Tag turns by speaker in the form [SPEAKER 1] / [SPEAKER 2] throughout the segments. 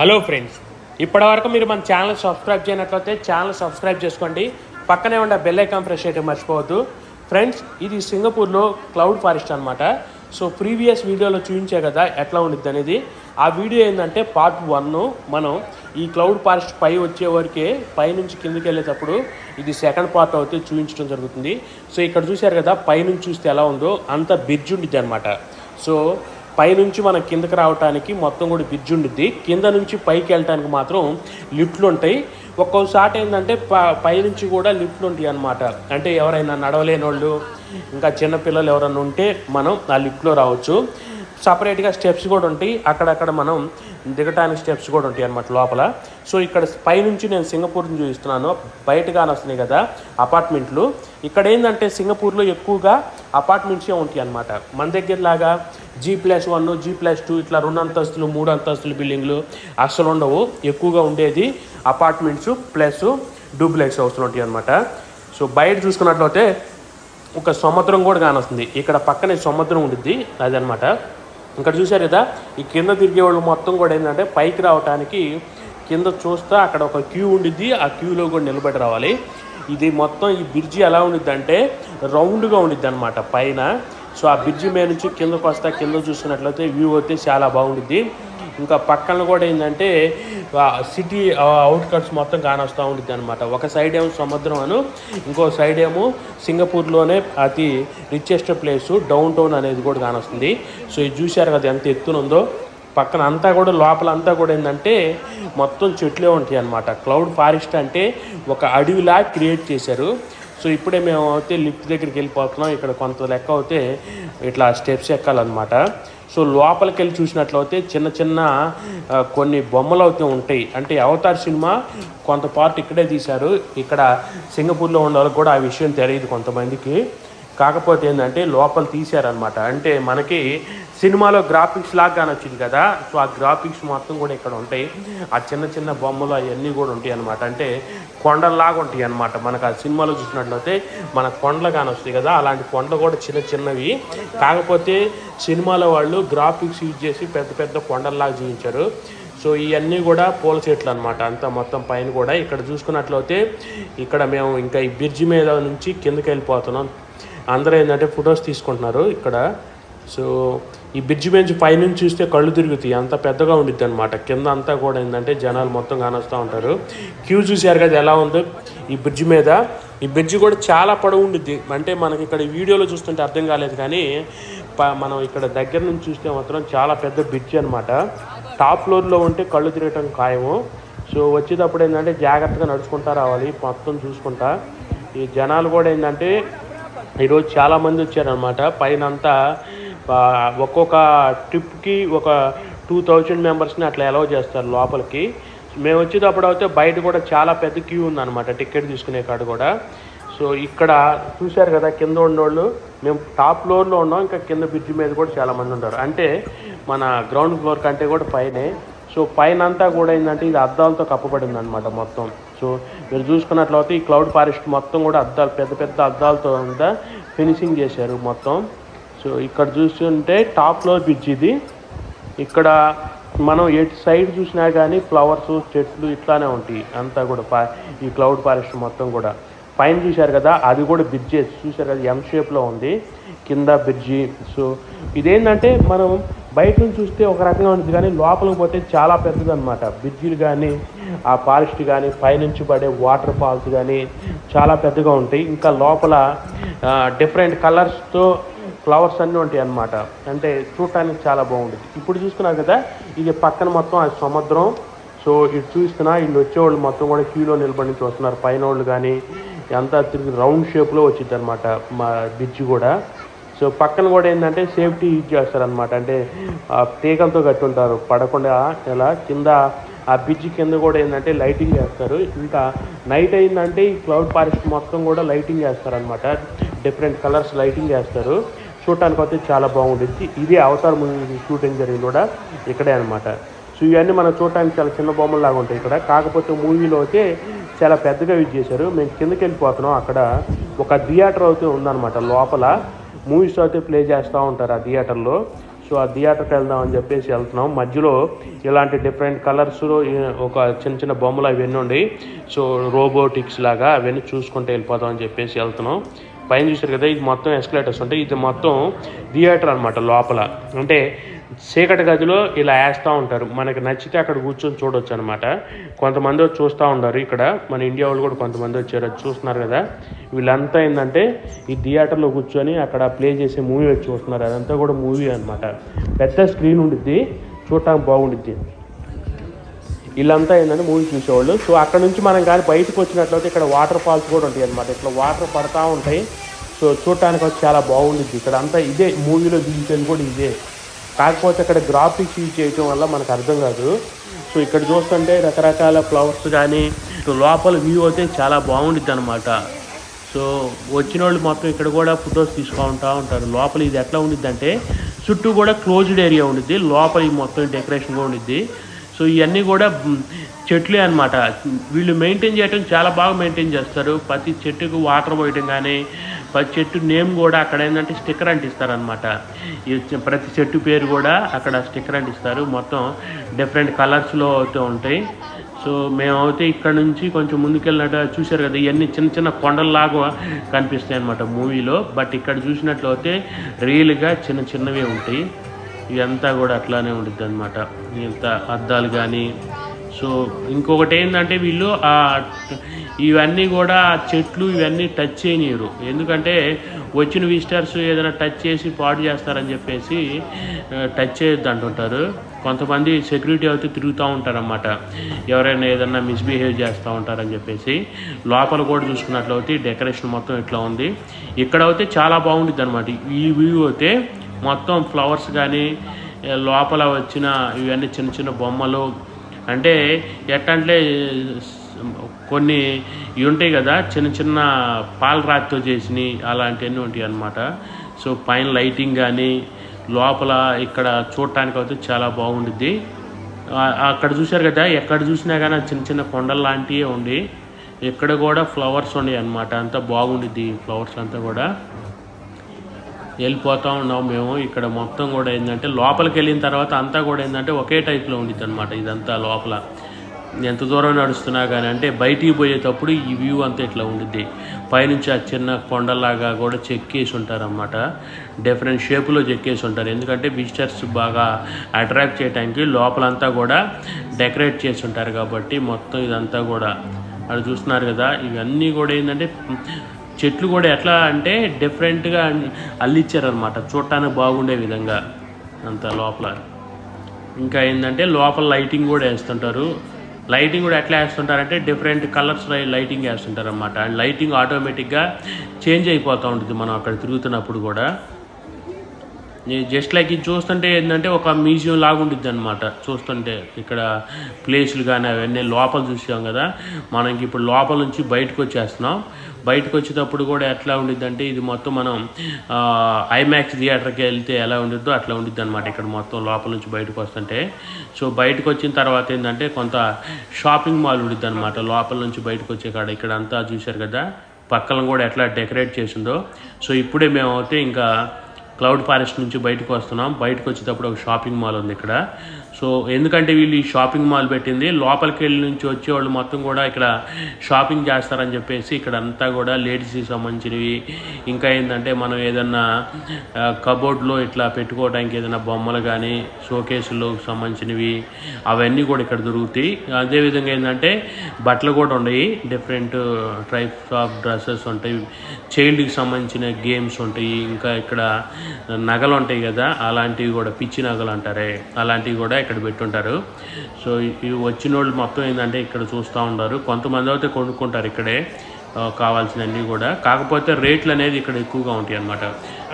[SPEAKER 1] Hello friends ఇప్పటివరకు మీరు మన ఛానల్ సబ్స్క్రైబ్ చేయనట్లయితే ఛానల్ సబ్స్క్రైబ్ చేసుకోండి. పక్కనే ఉండే బెల్ ఐకాన్ ప్రెస్ చేయడం మర్చిపోవద్దు. ఫ్రెండ్స్ ఇది సింగపూర్లో క్లౌడ్ ఫారెస్ట్ అనమాట సో ప్రీవియస్ వీడియోలో చూపించే కదా ఎట్లా ఉండిద్ది అనేది. ఆ వీడియో ఏంటంటే పార్ట్ వన్ మనం ఈ క్లౌడ్ ఫారెస్ట్ పై వచ్చే వరకే పై నుంచి కిందకి వెళ్ళేటప్పుడు ఇది సెకండ్ పార్ట్ అయితే చూపించడం జరుగుతుంది. సో ఇక్కడ చూశారు కదా పై నుంచి చూస్తే ఎలా ఉందో అంత బ్రిడ్జ్ ఉండిద్ది అనమాట సో పైనుంచి మనం కిందకి రావడానికి మొత్తం కూడా బ్రిడ్జ్ ఉండిద్ది. కింద నుంచి పైకి వెళ్ళటానికి మాత్రం లిఫ్ట్లు ఉంటాయి. ఒక్కోసారి ఏంటంటే ప పైనుంచి కూడా లిఫ్ట్లు ఉంటాయి అనమాట అంటే ఎవరైనా నడవలేని వాళ్ళు ఇంకా చిన్నపిల్లలు ఎవరైనా ఉంటే మనం ఆ లిఫ్ట్లో రావచ్చు. సపరేట్గా స్టెప్స్ కూడా ఉంటాయి. అక్కడక్కడ మనం దిగటానికి స్టెప్స్ కూడా ఉంటాయి అనమాట లోపల. సో ఇక్కడ పైనుంచి నేను సింగపూర్ని చూపిస్తున్నాను. బయట వస్తున్నాయి కదా అపార్ట్మెంట్లు. ఇక్కడ ఏంటంటే సింగపూర్లో ఎక్కువగా అపార్ట్మెంట్సే ఉంటాయి అనమాట మన దగ్గర లాగా G plus one G plus two ఇట్లా రెండు అంతస్తులు మూడు అంతస్తులు బిల్డింగ్లు అస్సలు ఉండవు. ఎక్కువగా ఉండేది అపార్ట్మెంట్స్ ప్లస్ డూప్లెక్స్ హౌస్లు ఉంటాయి అనమాట సో బయట చూసుకున్నట్లయితే ఒక సముద్రం కూడా కానొస్తుంది. ఇక్కడ పక్కనే సముద్రం ఉంటుంది అదనమాట ఇక్కడ చూశారు కదా ఈ కింద తిరిగే వాళ్ళు మొత్తం కూడా ఏంటంటే పైకి రావడానికి కింద చూస్తే అక్కడ ఒక క్యూ ఉండిద్ది ఆ క్యూలో కూడా నిలబడి రావాలి. ఇది మొత్తం ఈ బ్రిడ్జి ఎలా ఉండిద్ది అంటే రౌండ్గా ఉండిద్ది అనమాట పైన. సో ఆ బ్రిడ్జి మీద నుంచి కిందకు వస్తే కింద చూసుకున్నట్లయితే వ్యూ అయితే చాలా బాగుండిద్ది. ఇంకా పక్కన కూడా ఏంటంటే సిటీ అవుట్కట్స్ మొత్తం కానొస్తూ ఉంటుంది అనమాట ఒక సైడ్ ఏమో సముద్రం అను ఇంకో సైడ్ ఏమో సింగపూర్లోనే అతి రిచెస్ట్ ప్లేసు డౌన్ టౌన్ అనేది కూడా కానొస్తుంది. సో ఇది చూశారు కదా ఎంత ఎత్తున ఉందో. పక్కన అంతా కూడా లోపల అంతా కూడా ఏంటంటే మొత్తం చెట్లే ఉంటాయి అనమాట క్లౌడ్ ఫారెస్ట్ అంటే ఒక అడవిలా క్రియేట్ చేశారు. సో ఇప్పుడే మేము అయితే లిఫ్ట్ దగ్గరికి వెళ్ళిపోతున్నాం. ఇక్కడ కొంత లెక్క అయితే ఇట్లా స్టెప్స్ ఎక్కాలన్నమాట. సో లోపలికి వెళ్ళి చూసినట్లయితే చిన్న చిన్న కొన్ని బొమ్మలు అయితే ఉంటాయి. అంటే అవతార్ సినిమా కొంత పార్ట్ ఇక్కడే తీశారు. ఇక్కడ సింగపూర్లో ఉన్న వాళ్ళకి కూడా ఆ విషయం తెలియదు కొంతమందికి. కాకపోతే ఏంటంటే లోపల తీశారనమాట అంటే మనకి సినిమాలో గ్రాఫిక్స్ లాగా వచ్చింది కదా. సో ఆ గ్రాఫిక్స్ మొత్తం కూడా ఇక్కడ ఉంటాయి. ఆ చిన్న చిన్న బొమ్మలు అవన్నీ కూడా ఉంటాయి అనమాట అంటే కొండల్లాగా ఉంటాయి అనమాట మనకు ఆ సినిమాలో చూసినట్లయితే మన కొండలు కానొస్తాయి కదా. అలాంటి కొండలు కూడా చిన్న చిన్నవి. కాకపోతే సినిమాలో వాళ్ళు గ్రాఫిక్స్ యూజ్ చేసి పెద్ద పెద్ద కొండల్లాగా చూపించారు సో ఇవన్నీ కూడా పూల చెట్లు అనమాట అంతా మొత్తం పైన కూడా. ఇక్కడ చూసుకున్నట్లయితే ఇక్కడ మేము ఇంకా ఈ బ్రిడ్జి మీద నుంచి కిందకి వెళ్ళిపోతున్నాం. అందరూ ఏంటంటే ఫొటోస్ తీసుకుంటున్నారు ఇక్కడ. సో ఈ బ్రిడ్జ్ మీద పైనుంచి చూస్తే కళ్ళు తిరుగుతాయి. అంత పెద్దగా ఉండిద్ది అనమాట కింద అంతా కూడా ఏంటంటే జనాలు మొత్తం కానొస్తూ ఉంటారు. క్యూ చూశారు కదా ఎలా ఉందో ఈ బ్రిడ్జి మీద. ఈ బ్రిడ్జి కూడా చాలా పొడవు ఉండిద్ది. అంటే మనకి ఇక్కడ వీడియోలో చూస్తుంటే అర్థం కాలేదు కానీ ప- మనం ఇక్కడ దగ్గర నుంచి చూస్తే మాత్రం చాలా పెద్ద బ్రిడ్జ్ అనమాట టాప్ ఫ్లోర్లో ఉంటే కళ్ళు తిరగటం ఖాయము. సో వచ్చేటప్పుడు ఏంటంటే జాగ్రత్తగా నడుచుకుంటా రావాలి. మొత్తం చూసుకుంటా. ఈ జనాలు కూడా ఏంటంటే ఈరోజు చాలామంది వచ్చారనమాట పైన అంతా ఒక్కొక్క ట్రిప్కి ఒక టూ థౌజండ్ మెంబర్స్ని అట్లా అలౌ చేస్తారు లోపలికి. మేము వచ్చేటప్పుడు అయితే బయట కూడా చాలా పెద్ద క్యూ ఉందన్నమాట టికెట్ తీసుకునే కాడ కూడా. సో ఇక్కడ చూశారు కదా కింద ఉండేవాళ్ళు మేము టాప్ ఫ్లోర్లో ఉన్నాం ఇంకా కింద బ్రిడ్జ్ మీద కూడా చాలామంది ఉన్నారు ఉంటారు. అంటే మన గ్రౌండ్ ఫ్లోర్ కంటే కూడా పైనే. సో పైన అంతా కూడా ఏంటంటే ఇది అద్దాలతో కప్పబడింది అనమాట మొత్తం. సో మీరు చూసుకున్నట్లయితే ఈ క్లౌడ్ ఫారెస్ట్ మొత్తం కూడా అద్దాలు పెద్ద పెద్ద అద్దాలతో అంతా ఫినిషింగ్ చేశారు మొత్తం. సో ఇక్కడ చూస్తుంటే టాప్ ఫ్లోర్ బ్రిడ్జ్ ఇది. ఇక్కడ మనం ఎటు సైడ్ చూసినా కానీ ఫ్లవర్స్ చెట్లు ఇట్లానే ఉంటాయి. అంతా కూడా పా- ఈ క్లౌడ్ ఫారెస్ట్ మొత్తం కూడా. పైన చూశారు కదా అది కూడా బ్రిడ్జెస్ చూశారు కదా ఎం షేప్లో ఉంది. కింద బ్రిడ్జి. సో ఇదేంటంటే మనం బయట నుంచి చూస్తే ఒక రకంగా ఉంటుంది కానీ లోపలికి పోతే చాలా పెద్దదన్నమాట. బ్రిడ్జీలు కానీ ఆ ఫారెస్ట్ కానీ పైనుంచి పడే వాటర్ ఫాల్స్ కానీ చాలా పెద్దగా ఉంటాయి. ఇంకా లోపల డిఫరెంట్ కలర్స్తో ఫ్లవర్స్ అన్నీ ఉంటాయి అన్నమాట. అంటే చూడటానికి చాలా బాగుంటుంది. ఇప్పుడు చూసుకున్నారు కదా ఇది పక్కన మొత్తం అది సముద్రం. సో ఇటు చూస్తున్నా వీళ్ళు వచ్చేవాళ్ళు మొత్తం కూడా క్యూలో నిలబడి నుంచి వస్తున్నారు. పైన వాళ్ళు కానీ అంతా తిరిగి రౌండ్ షేప్లో వచ్చింది అనమాట మా బ్రిడ్జ్ కూడా. సో పక్కన కూడా ఏంటంటే సేఫ్టీ యూజ్ చేస్తారనమాట అంటే ఆ తీగలతో కట్టుంటారు. పడకుండా ఇలా కింద ఆ బ్రిడ్జ్ కింద కూడా ఏంటంటే లైటింగ్ చేస్తారు. ఇంకా నైట్ అయిందంటే ఈ క్లౌడ్ ఫారెస్ట్ మొత్తం కూడా లైటింగ్ చేస్తారనమాట డిఫరెంట్ కలర్స్ లైటింగ్ చేస్తారు. చూడటానికి అయితే చాలా బాగుంటుంది ఇది అవతార్ మూవీ షూటింగ్ జరిగింది కూడా ఇక్కడే అనమాట సో ఇవన్నీ మనం చూడటానికి చాలా చిన్న బొమ్మలు లాగా ఉంటాయి ఇక్కడ. కాకపోతే మూవీలో అయితే చాలా పెద్దగా యూజ్ చేశారు. మేము కిందకి వెళ్ళిపోతున్నాం అక్కడ ఒక థియేటర్ అయితే ఉందన్నమాట లోపల. మూవీస్ అయితే ప్లే చేస్తూ ఉంటారు ఆ థియేటర్లో. సో ఆ థియేటర్కి వెళ్దాం అని చెప్పేసి వెళ్తున్నాం. మధ్యలో ఇలాంటి డిఫరెంట్ కలర్స్ ఒక చిన్న చిన్న బొమ్మలు అవన్నీ ఉండి సో రోబోటిక్స్ లాగా అవన్నీ చూసుకుంటూ వెళ్ళిపోదాం అని చెప్పేసి వెళ్తున్నాం. పైన చూసారు కదా ఇది మొత్తం ఎస్కలేటర్స్ ఉంటాయి ఇది మొత్తం థియేటర్ అనమాట లోపల. అంటే చీకటి గదిలో ఇలా వేస్తూ ఉంటారు. మనకి నచ్చితే అక్కడ కూర్చొని చూడొచ్చు అనమాట కొంతమంది వచ్చి చూస్తూ ఉంటారు ఇక్కడ. మన ఇండియా వాళ్ళు కూడా కొంతమంది వచ్చారు. అది చూస్తున్నారు కదా. వీళ్ళంతా ఏంటంటే ఈ థియేటర్లో కూర్చొని అక్కడ ప్లే చేసే మూవీ వచ్చి చూస్తున్నారు. అదంతా కూడా మూవీ అనమాట పెద్ద స్క్రీన్ ఉండిద్ది. చూడటానికి బాగుండిద్ది. వీళ్ళంతా ఏంటంటే మూవీ చూసేవాళ్ళు. సో అక్కడ నుంచి మనం కానీ బయటకు వచ్చినట్లయితే ఇక్కడ వాటర్ ఫాల్స్ కూడా ఉంటాయి అనమాట ఇట్లా వాటర్ పడతా ఉంటాయి. సో చూడటానికి వచ్చి చాలా బాగుండిద్ది. ఇక్కడ అంతా ఇదే మూవీలో చూపించేది కూడా ఇదే. కాకపోతే అక్కడ గ్రాఫిక్స్ యూజ్ చేయటం వల్ల మనకు అర్థం కాదు. సో ఇక్కడ చూస్తుంటే రకరకాల ఫ్లవర్స్ కానీ లోపల వ్యూ అయితే చాలా బాగుండిద్ది అనమాట సో వచ్చిన వాళ్ళు మొత్తం ఇక్కడ కూడా ఫొటోస్ తీసుకుంటూ ఉంటారు. లోపల ఇది ఎట్లా ఉండిద్ది అంటే చుట్టూ కూడా క్లోజ్డ్ ఏరియా ఉండిద్ది. లోపల మొత్తం డెకరేషన్ కూడా ఉండిద్ది. సో ఇవన్నీ కూడా చెట్లే అనమాట వీళ్ళు మెయింటైన్ చేయడం చాలా బాగా మెయింటైన్ చేస్తారు. ప్రతి చెట్టుకు వాటర్ పోయటం కానీ చెట్టు నేమ్ కూడా అక్కడ ఏంటంటే స్టిక్కర్ అంటిస్తారనమాట అనమాట ప్రతి చెట్టు పేరు కూడా అక్కడ స్టిక్కర్ అంటిస్తారు మొత్తం డిఫరెంట్ కలర్స్లో అవుతూ ఉంటాయి. సో మేమైతే ఇక్కడ నుంచి కొంచెం ముందుకెళ్ళినట్టు చూశారు కదా ఇవన్నీ చిన్న చిన్న కొండల్లాగా కనిపిస్తాయి అనమాట మూవీలో. బట్ ఇక్కడ చూసినట్లు అయితే రియల్గా చిన్న చిన్నవే ఉంటాయి. ఇదంతా కూడా అట్లానే ఉంటుంది అనమాట ఇంత అద్దాలు కానీ సో ఇంకొకటి ఏంటంటే వీళ్ళు ఆ ఇవన్నీ కూడా చెట్లు ఇవన్నీ టచ్ చేయనీయరు. ఎందుకంటే వచ్చిన విజిటర్స్ ఏదైనా టచ్ చేసి పాడు చేస్తారని చెప్పేసి టచ్ చేయొద్దు అంటుంటారు. కొంతమంది సెక్యూరిటీ అయితే తిరుగుతూ ఉంటారన్నమాట. ఎవరైనా ఏదైనా మిస్బిహేవ్ చేస్తూ ఉంటారని చెప్పేసి లోపల కూడా చూసుకున్నట్లయితే డెకరేషన్ మొత్తం ఇట్లా ఉంది. ఇక్కడ అయితే చాలా బాగుంటుంది అనమాట ఈ వ్యూ అయితే మొత్తం ఫ్లవర్స్ కానీ లోపల వచ్చిన ఇవన్నీ చిన్న చిన్న బొమ్మలు. అంటే ఎట్లంటే కొన్ని ఇవి ఉంటాయి కదా చిన్న చిన్న పాలరాతితో చేసినవి అలాంటివన్నీ ఉంటాయి అన్నమాట. సో పైన లైటింగ్ కానీ లోపల ఇక్కడ చూడటానికి అయితే చాలా బాగుండిద్ది. అక్కడ చూశారు కదా ఎక్కడ చూసినా కానీ చిన్న చిన్న కొండలు లాంటివి ఉండి ఇక్కడ కూడా ఫ్లవర్స్ ఉన్నాయి అన్నమాట. అంతా బాగుండిద్ది ఫ్లవర్స్ అంతా కూడా. వెళ్ళిపోతూ ఉన్నాం మేము. ఇక్కడ మొత్తం కూడా ఏంటంటే లోపలికి వెళ్ళిన తర్వాత అంతా కూడా ఏంటంటే ఒకే టైప్లో ఉండిద్ది అనమాట ఇదంతా లోపల. ఎంత దూరం నడుస్తున్నా కానీ అంటే బయటికి పోయేటప్పుడు ఈ వ్యూ అంతా ఇట్లా ఉండిద్ది. పైనుంచి ఆ చిన్న కొండలాగా కూడా చెక్కేసి ఉంటారన్నమాట. డిఫరెంట్ షేపులో చెక్కేసి ఉంటారు. ఎందుకంటే విజిటర్స్ బాగా అట్రాక్ట్ చేయడానికి లోపలంతా కూడా డెకరేట్ చేసి ఉంటారు కాబట్టి మొత్తం ఇదంతా కూడా. అది చూస్తున్నారు కదా ఇవన్నీ కూడా ఏంటంటే చెట్లు కూడా ఎట్లా అంటే డిఫరెంట్గా అల్లిచ్చారనమాట చూడటానికి బాగుండే విధంగా అంత లోపల. ఇంకా ఏంటంటే లోపల లైటింగ్ కూడా వేస్తుంటారు. లైటింగ్ కూడా ఎట్లా వేస్తుంటారంటే డిఫరెంట్ కలర్స్ లైటింగ్ వేస్తుంటారు అనమాట అండ్ లైటింగ్ ఆటోమేటిక్గా చేంజ్ అయిపోతూ ఉంటుంది మనం అక్కడ తిరుగుతున్నప్పుడు కూడా. జస్ట్ లైక్ ఇది చూస్తుంటే ఏంటంటే ఒక మ్యూజియం లాగా ఉంటుంది అనమాట చూస్తుంటే ఇక్కడ ప్లేసులు కానీ అవన్నీ లోపల చూసాం కదా. మనకి ఇప్పుడు లోపల నుంచి బయటకు వచ్చేస్తున్నాం. బయటకు వచ్చేటప్పుడు కూడా ఎట్లా ఉండిద్ది ఇది మొత్తం మనం ఐమాక్స్ థియేటర్కి వెళ్తే ఎలా ఉండిద్దో అట్లా ఉండిద్ది అనమాట ఇక్కడ మొత్తం లోపల నుంచి బయటకు వస్తుంటే. సో బయటకు వచ్చిన తర్వాత ఏంటంటే కొంత షాపింగ్ మాల్ ఉండిద్ది అనమాట లోపల నుంచి బయటకు వచ్చే కాడ. ఇక్కడ అంతా చూశారు కదా. పక్కన కూడా ఎట్లా డెకరేట్ చేసిందో. సో ఇప్పుడే మేము అయితే ఇంకా క్లౌడ్ ఫారెస్ట్ నుంచి బయటకు వస్తున్నాం. బయటకు వచ్చేటప్పుడు ఒక షాపింగ్ మాల్ ఉంది ఇక్కడ. సో ఎందుకంటే వీళ్ళు ఈ షాపింగ్ మాల్ పెట్టింది లోపలికి వెళ్ళి నుంచి వచ్చేవాళ్ళు మొత్తం కూడా ఇక్కడ షాపింగ్ చేస్తారని చెప్పేసి ఇక్కడ అంతా కూడా లేడీస్కి సంబంధించినవి. ఇంకా ఏంటంటే మనం ఏదన్నా కబోర్డ్లో ఇట్లా పెట్టుకోవడానికి ఏదైనా బొమ్మలు కానీ షోకేసులు సంబంధించినవి అవన్నీ కూడా ఇక్కడ దొరుకుతాయి. అదేవిధంగా ఏంటంటే బట్టలు కూడా ఉన్నాయి డిఫరెంట్ టైప్స్ ఆఫ్ డ్రెస్సెస్ ఉంటాయి. చైల్డ్కి సంబంధించిన గేమ్స్ ఉంటాయి ఇంకా ఇక్కడ నగలు ఉంటాయి కదా అలాంటివి కూడా పిచ్చి నగలు అంటారే. అలాంటివి కూడా ఇక్కడ పెట్టుంటారు. సో ఇవి వచ్చిన వాళ్ళు మొత్తం ఏంటంటే ఇక్కడ చూస్తూ ఉంటారు కొంతమంది అయితే కొనుక్కుంటారు ఇక్కడే కావాల్సినవన్నీ కూడా. కాకపోతే రేట్లు అనేది ఇక్కడ ఎక్కువగా ఉంటాయి అన్నమాట.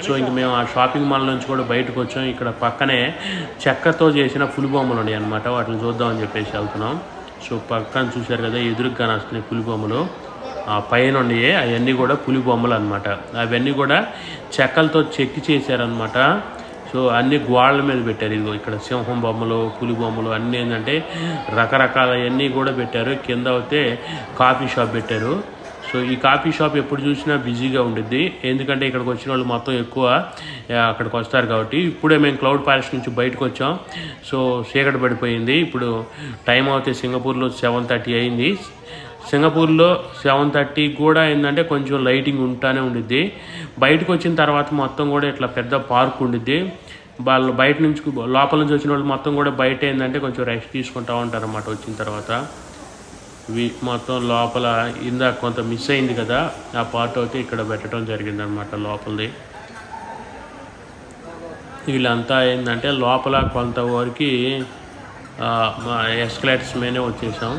[SPEAKER 1] సో ఇంక మేము ఆ షాపింగ్ మాల్ నుంచి కూడా బయటకు వచ్చాం. ఇక్కడ పక్కనే చెక్కతో చేసిన పులి బొమ్మలు ఉన్నాయి అనమాట వాటిని చూద్దామని చెప్పేసి వెళ్తున్నాం. సో పక్కన చూశారు కదా ఎదురుగా వస్తున్నాయి పులి బొమ్మలు ఆ పైన ఉన్నాయి. అవన్నీ కూడా పులి బొమ్మలు అనమాట అవన్నీ కూడా చెక్కలతో చెక్కి చేశారనమాట సో అన్ని గోడల మీద పెట్టారు. ఇదిగో ఇక్కడ సింహం బొమ్మలు పులి బొమ్మలు అన్నీ ఏంటంటే రకరకాలవన్నీ కూడా పెట్టారు. కింద అయితే కాఫీ షాప్ పెట్టారు. సో ఈ కాఫీ షాప్ ఎప్పుడు చూసినా బిజీగా ఉండిద్ది. ఎందుకంటే ఇక్కడికి వచ్చిన వాళ్ళు మొత్తం ఎక్కువ అక్కడికి వస్తారు కాబట్టి. ఇప్పుడే మేము క్లౌడ్ ప్యాలెస్ నుంచి బయటకు వచ్చాం. సో చీకటి పడిపోయింది. ఇప్పుడు టైం అవుతే సింగపూర్లో సెవెన్ థర్టీ అయింది. సింగపూర్లో సెవెన్ థర్టీ కూడా ఏంటంటే కొంచెం లైటింగ్ ఉంటానే ఉండిద్ది. బయటకు వచ్చిన తర్వాత మొత్తం కూడా ఇట్లా పెద్ద పార్క్ ఉండిద్ది. వాళ్ళు బయట నుంచి లోపల నుంచి వచ్చిన వాళ్ళు మొత్తం కూడా బయట ఏంటంటే కొంచెం రెస్ట్ తీసుకుంటా ఉంటారు అన్నమాట వచ్చిన తర్వాత. ఇవి మొత్తం లోపల ఇందాక కొంత మిస్ అయింది కదా ఆ పార్ట్ అయితే ఇక్కడ పెట్టడం జరిగింది అనమాట వీళ్ళంతా ఏంటంటే లోపల కొంతవరకు ఎస్కలేటర్స్ మీదనే వచ్చేసాం.